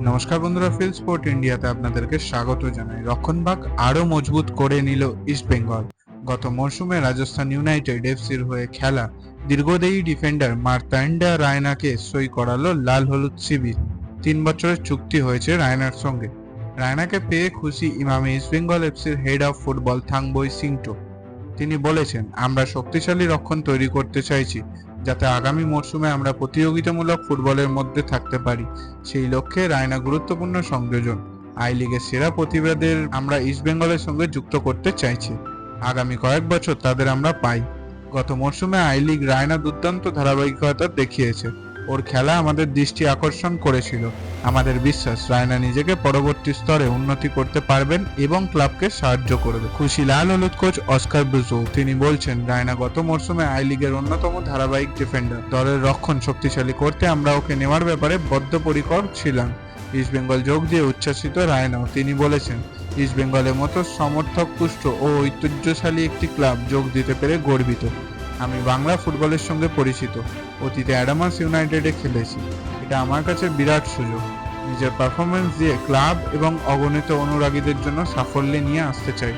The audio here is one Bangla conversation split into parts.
নমস্কার বন্ধুরা ফিল স্পোর্ট ইন্ডিয়াতে আপনাদেরকে স্বাগত জানাই। রক্ষণভাগ আরও মজবুত করে নিল ইস্ট বেঙ্গল গত মরশুমে রাজস্থান ইউনাইটেড এফসির হয়ে খেলা দীর্ঘদেয়ী ডিফেন্ডার মার্তান্ডা রায়নাকে সই করালো লাল হলুদ শিবির। তিন বছরের চুক্তি হয়েছে রায়নার সঙ্গে। রায়নাকে পেয়ে খুশি ইমামে ইস্ট বেঙ্গল এফসির head of football Thangboi Singto. তিনি বলেছেন, আমরা শক্তিশালী রক্ষণ তৈরি করতে চাইছি। যাতে আগামী মরশুমে আমরা প্রতিযোগিতামূলক ফুটবলের মধ্যে থাকতে পারি। সেই লক্ষ্যে রায়না গুরুত্বপূর্ণ সংযোজন। আই লিগের সেরা প্রতিভাদের আমরা ইস্টবেঙ্গলের সঙ্গে যুক্ত করতে চাইছি। আগামী কয়েক বছর তাদের আমরা পাই। গত মরশুমে আই লিগ রায়না দুর্দান্ত ধারাবাহিকতা দেখিয়েছে। ওর খেলা আমাদের দৃষ্টি আকর্ষণ করেছিল। আমাদের বিশ্বাস, রায়না নিজেকে পরবর্তী স্তরে উন্নতি করতে পারবেন এবং ক্লাবকে সাহায্য করবে। খুশি লাল হলুদ কোচ অস্কার ব্রুজো তিনি বলছেন, রায়না গত মরশুমে আই লিগের অন্যতম ধারাবাহিক ডিফেন্ডার। দলের রক্ষণ শক্তিশালী করতে আমরা ওকে নেওয়ার ব্যাপারে বদ্ধপরিকর ছিলাম। ইস্ট বেঙ্গল যোগ দিয়ে উচ্ছ্বাসিত রায়নাও। তিনি বলেছেন, ইস্ট বেঙ্গলের মতো সমর্থক পুষ্ট ও ঐতিহ্যশালী একটি ক্লাব যোগ দিতে পেরে গর্বিত। আমি বাংলা ফুটবলের সঙ্গে পরিচিত। অতীতে অ্যাডামাস ইউনাইটেডে খেলেছি। এটা আমার কাছে বিরাট সুযোগ। নিজের পারফরমেন্স দিয়ে ক্লাব এবং অগণিত অনুরাগীদের জন্য সাফল্যে নিয়ে আসতে চাই।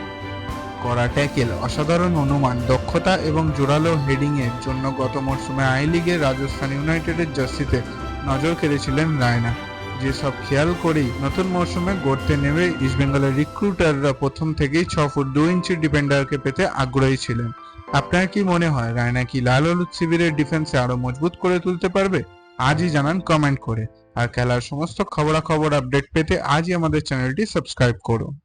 করা ট্যাকেল অসাধারণ অনুমান, দক্ষতা এবং জোরালো হেডিংয়ের জন্য গত মরশুমে আই লিগে রাজস্থান ইউনাইটেডের জার্সিতে নজর কেড়েছিলেন রায়না। যেসব খেয়াল করেই নতুন মরশুমে গড়তে নেমে ইস্টবেঙ্গলের রিক্রুটাররা প্রথম থেকেই ছ ফুট দু ইঞ্চি ডিফেন্ডারকে পেতে আগ্রহী ছিলেন। আপনার কি মনে হয়, রায়না কি লাল হলুদ শিবিরের ডিফেন্সে আরও মজবুত করে তুলতে পারবে? আজই জানান কমেন্ট করে। আর খেলার সমস্ত খবরাখবর আপডেট পেতে আজই আমাদের চ্যানেলটি সাবস্ক্রাইব করুন।